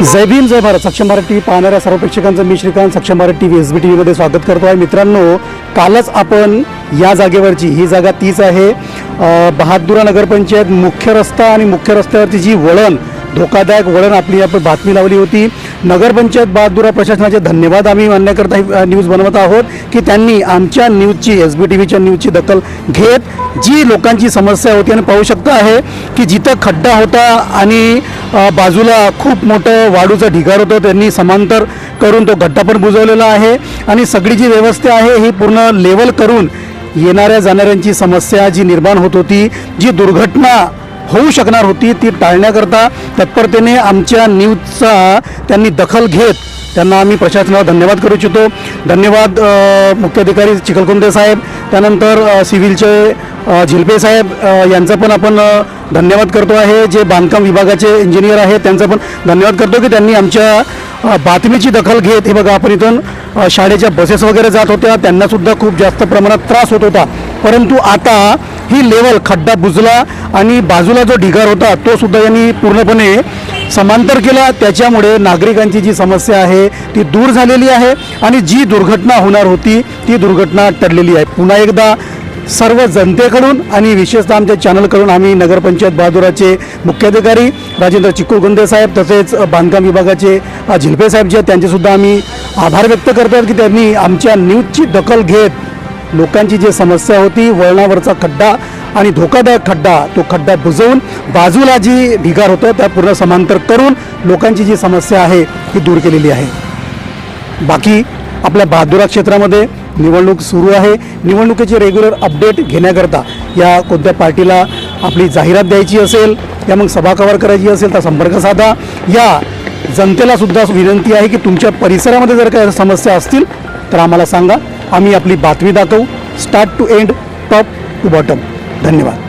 जय भीम जय भारत. सक्षम Bharat T V पाहणाऱ्या सर्व प्रेक्षकांचं मी Shrikant Saksham Bharat T V S B T व्हीमध्ये स्वागत करतो आहे मित्रांनो कालच आपण या जागेवरची ही जागा तीच आहे. बहादुरा नगरपंचायत मुख्य रस्ता आणि मुख्य रस्त्यावरती जी वळण धोकादायक वळण आपली आपण बातमी लावली होती. नगरपंचायत बहादुरा प्रशासनाचे धन्यवाद आम्ही मान्यकरता न्यूज बनवत आहोत की त्यांनी आमच्या न्यूजची एस बी टी व्हीच्या न्यूजची दखल घेत जी लोकांची समस्या होती आणि पाहू शकता आहे की जिथं खड्डा होता आणि बाजूला खूप मोठं वाळूचं ढिगार होतं त्यांनी समांतर करून तो गड्डा पण बुजवलेला आहे. आणि सगळी जी व्यवस्था आहे ही पूर्ण लेवल करून येणाऱ्या जाणाऱ्यांची समस्या जी निर्माण होत होती जी दुर्घटना होऊ शकणार होती ती टाळण्याकरता तत्परतेने आमच्या न्यूजचा त्यांनी दखल घेत त्यांना आम्ही प्रशासनाला धन्यवाद करू इच्छितो. धन्यवाद मुख्याधिकारी चिखलकुंदे साहेब. त्यानंतर सिव्हिलचे झिलपे साहेब यांचा पण आपण धन्यवाद करतो आहे. जे बांधकाम विभागाचे इंजिनियर आहेत त्यांचा पण धन्यवाद करतो की त्यांनी आमच्या बातमीची दखल घेत हे बघा आपण इथून शाळेच्या बसेस वगैरे जात होत्या. त्यांनासुद्धा खूप जास्त प्रमाणात त्रास होत होता. परंतु आता ही लेवल खड्डा बुजला आणि बाजूला जो ढिगार होता तो सुद्धा यांनी पूर्णपणे समांतर केला. त्याच्यामुळे नागरिकांची जी समस्या आहे ती दूर झालेली आहे आणि जी दुर्घटना होणार होती ती दुर्घटना टळलेली आहे. पुन्हा एकदा सर्व जनतेकडून आणि विशेषतः आमच्या चॅनलकडून आम्ही नगरपंचायत बहादुराचे मुख्याधिकारी राजेंद्र चिकुळगुंदे साहेब तसेच बांधकाम विभागाचे अ, झिलपे साहेब जे आहेत त्यांचेसुद्धा आम्ही आभार व्यक्त करतो की त्यांनी आमच्या न्यूजची दखल घेत लोकांची जी समस्या होती वळणावरचा खड्डा आणि धोकादायक खड्डा तो खड्डा बुजवून बाजूला जी भिगार होतं त्या पूर्ण समांतर करून लोकांची जी समस्या आहे ती दूर केलेली आहे. बाकी आपल्या बहादुरा क्षेत्रामध्ये निवडणूक सुरू आहे. निवडणुकीचे रेग्युलर अपडेट घेण्याकरता या कोणत्या पार्टीला आपली जाहिरात द्यायची असेल या मग सभा कव्हर करायची असेल तर संपर्क साधा. या जनतेला सुद्धा विनंती आहे की तुमच्या परिसरामध्ये जर काही समस्या असतील तर आम्हाला सांगा. आम्ही आपली बातमी दाखवू. Start to end top to bottom धन्यवाद.